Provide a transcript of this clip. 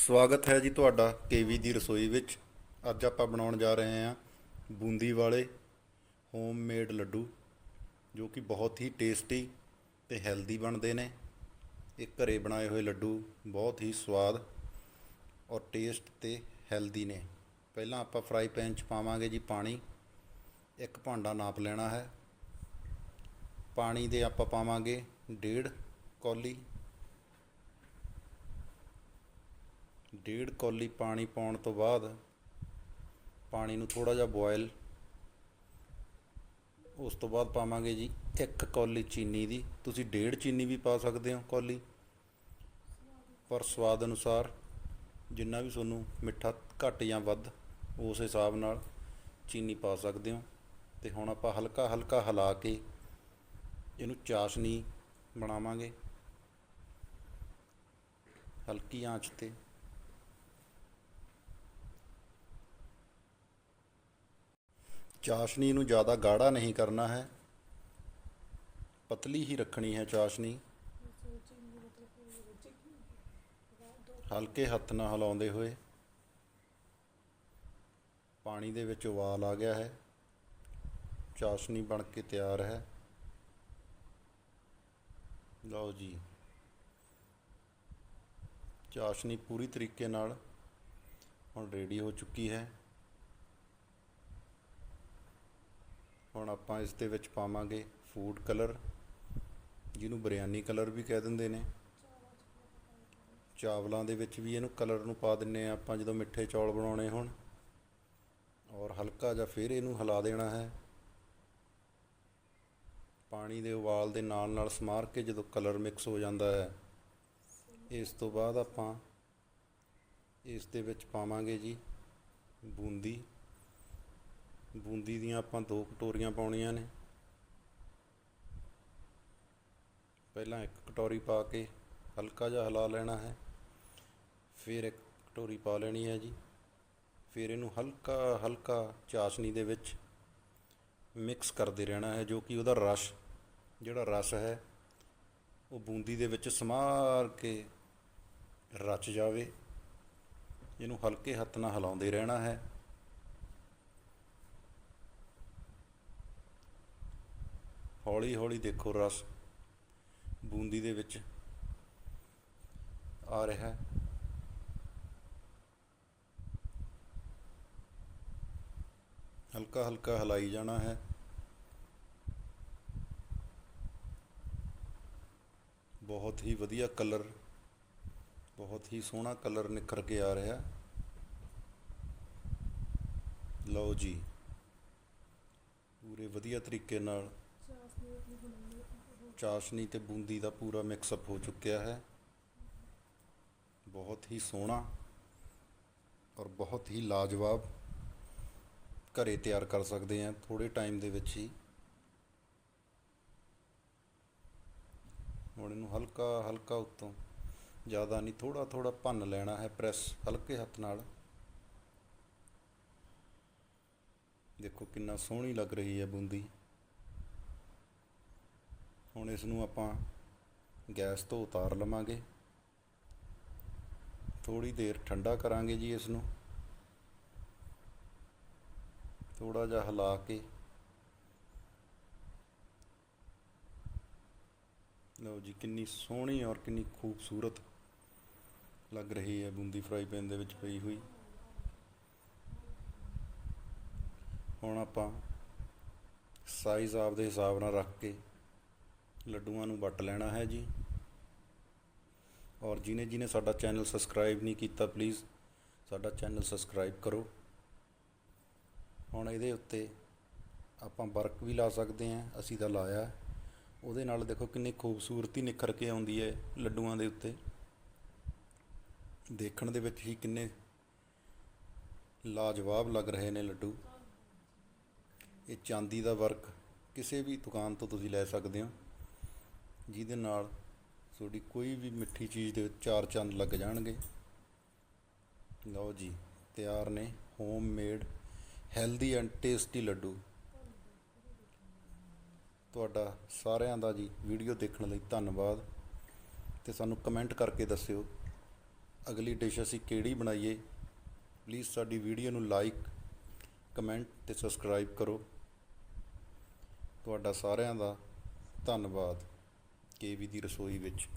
ਸਵਾਗਤ ਹੈ ਜੀ ਤੁਹਾਡਾ ਕੇਵੀ ਦੀ ਰਸੋਈ ਵਿੱਚ। ਅੱਜ ਆਪਾਂ ਬਣਾਉਣ ਜਾ ਰਹੇ ਹਾਂ ਬੂੰਦੀ ਵਾਲੇ ਹੋਮ ਮੇਡ ਲੱਡੂ, ਜੋ ਕਿ ਬਹੁਤ ਹੀ ਟੇਸਟੀ ਤੇ ਹੈਲਦੀ ਬਣਦੇ ਨੇ। ਇਹ ਘਰੇ ਬਣਾਏ ਹੋਏ ਲੱਡੂ ਬਹੁਤ ਹੀ ਸਵਾਦ ਔਰ ਟੇਸਟ ਤੇ ਹੈਲਦੀ ਨੇ। ਪਹਿਲਾਂ ਆਪਾਂ ਫਰਾਈ ਪੈਨ 'ਚ ਪਾਵਾਂਗੇ ਜੀ ਪਾਣੀ। ਇੱਕ ਭਾਂਡਾ ਨਾਪ ਲੈਣਾ ਹੈ। ਪਾਣੀ ਦੇ ਆਪਾਂ ਪਾਵਾਂਗੇ ਡੇਢ ਕੌਲੀ ਡੇਢ ਕੌਲੀ ਪਾਣੀ ਪਾਉਣ ਤੋਂ ਬਾਅਦ ਪਾਣੀ ਨੂੰ ਥੋੜਾ ਜਿਹਾ ਬੋਇਲ ਉਸ ਤੋਂ ਬਾਅਦ ਪਾਵਾਂਗੇ ਜੀ ਇੱਕ ਕੌਲੀ ਚੀਨੀ ਦੀ। ਤੁਸੀਂ ਡੇਢ ਚੀਨੀ ਵੀ ਪਾ ਸਕਦੇ ਹੋ ਕੌਲੀ। ਪਰ ਸਵਾਦ ਅਨੁਸਾਰ ਜਿੰਨਾ ਵੀ ਤੁਹਾਨੂੰ ਮਿੱਠਾ ਘੱਟ ਜਾਂ ਵੱਧ ਉਸ ਹਿਸਾਬ ਨਾਲ ਚੀਨੀ ਪਾ ਸਕਦੇ ਹੋ। ਤੇ ਹੁਣ ਆਪਾਂ ਹਲਕਾ ਹਲਕਾ ਹਿਲਾ ਕੇ ਇਹਨੂੰ ਚਾਸ਼ਨੀ ਬਣਾਵਾਂਗੇ। ਹਲਕੀ ਆਂਚ ਤੇ। ਚਾਸ਼ਨੀ ਨੂੰ ਜ਼ਿਆਦਾ ਗਾੜਾ ਨਹੀਂ ਕਰਨਾ ਹੈ। ਪਤਲੀ ਹੀ ਰੱਖਣੀ ਹੈ ਚਾਸ਼ਨੀ। ਹਲਕੇ ਹੱਥ ਨਾਲ ਹਿਲਾਉਂਦੇ ਹੋਏ ਪਾਣੀ ਦੇ ਵਿੱਚ ਉਬਾਲ ਆ ਗਿਆ ਹੈ। ਚਾਸ਼ਨੀ ਬਣ ਕੇ ਤਿਆਰ ਹੈ। ਲਓ ਜੀ। ਚਾਸ਼ਨੀ ਪੂਰੀ ਤਰੀਕੇ ਨਾਲ ਹੁਣ ਰੈਡੀ ਹੋ ਚੁੱਕੀ ਹੈ। ਹੁਣ ਆਪਾਂ ਇਸ ਦੇ ਵਿੱਚ ਪਾਵਾਂਗੇ ਫੂਡ ਕਲਰ ਜਿਹਨੂੰ ਬਿਰਿਆਨੀ ਕਲਰ ਵੀ ਕਹਿ ਦਿੰਦੇ ਨੇ। ਚਾਵਲਾਂ ਦੇ ਵਿੱਚ ਵੀ ਇਹਨੂੰ ਕਲਰ ਨੂੰ ਪਾ ਦਿੰਨੇ ਆ ਆਪਾਂ ਜਦੋਂ ਮਿੱਠੇ ਚੌਲ ਬਣਾਉਣੇ ਹੋਣ। ਔਰ ਹਲਕਾ ਜਿਹਾ ਫਿਰ ਇਹਨੂੰ ਹਿਲਾ ਦੇਣਾ ਹੈ। ਪਾਣੀ ਦੇ ਉਬਾਲ ਦੇ ਨਾਲ ਨਾਲ ਸਮਾਰ ਕੇ ਜਦੋਂ ਕਲਰ ਮਿਕਸ ਹੋ ਜਾਂਦਾ ਹੈ, ਇਸ ਤੋਂ ਬਾਅਦ ਆਪਾਂ ਇਸ ਦੇ ਵਿੱਚ ਪਾਵਾਂਗੇ ਜੀ ਬੂੰਦੀ। ਬੂੰਦੀ ਦੀਆਂ ਆਪਾਂ ਦੋ ਕਟੋਰੀਆਂ ਪਾਉਣੀਆਂ ਨੇ। ਪਹਿਲਾਂ ਇੱਕ ਕਟੋਰੀ ਪਾ ਕੇ ਹਲਕਾ ਜਿਹਾ ਹਿਲਾ ਲੈਣਾ ਹੈ। ਫਿਰ ਇੱਕ ਕਟੋਰੀ ਪਾ ਲੈਣੀ ਹੈ ਜੀ। ਫਿਰ ਇਹਨੂੰ ਹਲਕਾ ਹਲਕਾ ਚਾਸ਼ਨੀ ਦੇ ਵਿੱਚ ਮਿਕਸ ਕਰਦੇ ਰਹਿਣਾ ਹੈ, ਜੋ ਕਿ ਉਹਦਾ ਰਸ, ਜਿਹੜਾ ਰਸ ਹੈ, ਉਹ ਬੂੰਦੀ ਦੇ ਵਿੱਚ ਸਮਾਰ ਕੇ ਰਚ ਜਾਵੇ। ਇਹਨੂੰ ਹਲਕੇ ਹੱਥ ਨਾਲ ਹਿਲਾਉਂਦੇ ਰਹਿਣਾ ਹੈ। ਹੌਲੀ ਹੌਲੀ ਦੇਖੋ ਰਸ ਬੂੰਦੀ ਦੇ ਵਿੱਚ ਆ ਰਿਹਾ ਹਲਕਾ ਹਲਕਾ ਹਿਲਾਈ ਜਾਣਾ ਹੈ। ਬਹੁਤ ਹੀ ਵਧੀਆ ਕਲਰ, ਬਹੁਤ ਹੀ ਸੋਹਣਾ ਕਲਰ ਨਿਖਰ ਕੇ ਆ ਰਿਹਾ। ਲਓ ਜੀ, ਪੂਰੇ ਵਧੀਆ ਤਰੀਕੇ ਨਾਲ ਚਾਸ਼ਨੀ ਤੇ ਬੂੰਦੀ ਦਾ ਪੂਰਾ ਮਿਕਸ ਅਪ ਹੋ ਚੁੱਕਿਆ ਹੈ। ਬਹੁਤ ਹੀ ਸੋਹਣਾ ਔਰ ਬਹੁਤ ਹੀ ਲਾਜਵਾਬ ਘਰੇ ਤਿਆਰ ਕਰ ਸਕਦੇ ਹਾਂ ਥੋੜੇ ਟਾਈਮ ਦੇ ਵਿੱਚ ਹੀ। ਹੁਣ ਇਹਨੂੰ ਹਲਕਾ ਹਲਕਾ ਉੱਤੋਂ ਜ਼ਿਆਦਾ ਨਹੀਂ ਥੋੜਾ ਥੋੜਾ ਭੰਨ ਲੈਣਾ ਹੈ ਪ੍ਰੈਸ ਹਲਕੇ ਹੱਥ ਨਾਲ। ਦੇਖੋ ਕਿੰਨਾ ਸੋਹਣੀ ਲੱਗ ਰਹੀ ਹੈ ਬੂੰਦੀ। ਹੁਣ ਇਸ ਨੂੰ ਆਪਾਂ ਗੈਸ ਤੋਂ ਉਤਾਰ ਲਵਾਂਗੇ। ਥੋੜੀ ਦੇਰ ਠੰਡਾ ਕਰਾਂਗੇ ਜੀ ਇਸ ਨੂੰ ਥੋੜਾ ਜਿਹਾ ਹਿਲਾ ਕੇ। ਲਓ ਜੀ, ਕਿੰਨੀ ਸੋਹਣੀ ਔਰ ਕਿੰਨੀ ਖੂਬਸੂਰਤ ਲੱਗ ਰਹੀ ਹੈ ਬੂੰਦੀ ਫਰਾਈ ਪੈਨ ਦੇ ਵਿੱਚ ਪਈ ਹੋਈ। ਹੁਣ ਆਪਾਂ ਸਾਈਜ਼ ਆਪਦੇ ਹਿਸਾਬ ਨਾਲ ਰੱਖ ਕੇ ਲੱਡੂਆਂ ਨੂੰ ਵੱਟ ਲੈਣਾ ਹੈ ਜੀ। ਔਰ ਜਿਨੇ ਜਿਨੇ ਸਾਡਾ ਚੈਨਲ ਸਬਸਕ੍ਰਾਈਬ ਨਹੀਂ ਕੀਤਾ ਪਲੀਜ਼ ਸਾਡਾ ਚੈਨਲ ਸਬਸਕ੍ਰਾਈਬ ਕਰੋ। ਹੁਣ ਇਹਦੇ ਉੱਤੇ ਆਪਾਂ ਵਰਕ ਵੀ ਲਾ ਸਕਦੇ ਹਾਂ, ਅਸੀਂ ਤਾਂ ਲਾਇਆ। ਉਹਦੇ ਨਾਲ ਦੇਖੋ ਕਿੰਨੀ ਖੂਬਸੂਰਤੀ ਨਿਖਰ ਕੇ ਆਉਂਦੀ ਹੈ ਲੱਡੂਆਂ ਦੇ ਉੱਤੇ। ਦੇਖਣ ਦੇ ਵਿੱਚ ਹੀ ਕਿੰਨੇ ਲਾਜਵਾਬ ਲੱਗ ਰਹੇ ਨੇ ਲੱਡੂ। ਇਹ ਚਾਂਦੀ ਦਾ ਵਰਕ ਕਿਸੇ ਵੀ ਦੁਕਾਨ ਤੋਂ ਤੁਸੀਂ ਲੈ ਸਕਦੇ ਹੋ। ਜਿਹਦੇ ਨਾਲ ਤੁਹਾਡੀ ਕੋਈ ਵੀ ਮਿੱਠੀ ਚੀਜ਼ ਦੇ ਚਾਰ ਚੰਦ ਲੱਗ ਜਾਣਗੇ। ਲਓ ਜੀ, ਤਿਆਰ ਨੇ home made healthy and tasty laddu. ਤੁਹਾਡਾ ਸਾਰਿਆਂ ਦਾ ਜੀ ਵੀਡੀਓ ਦੇਖਣ ਲਈ ਧੰਨਵਾਦ। ਤੇ ਸਾਨੂੰ ਕਮੈਂਟ ਕਰਕੇ ਦੱਸਿਓ, ਅਗਲੀ ਡਿਸ਼ ਅਸੀਂ ਕਿਹੜੀ ਬਣਾਈਏ। ਪਲੀਜ਼ ਸਾਡੀ ਵੀਡੀਓ ਨੂੰ ਲਾਈਕ ਕਮੈਂਟ ਤੇ ਸਬਸਕ੍ਰਾਈਬ ਕਰੋ। ਤੁਹਾਡਾ ਸਾਰਿਆਂ ਦਾ ਧੰਨਵਾਦ। ਕੇਵੀ ਦੀ ਰਸੋਈ ਵਿੱਚ।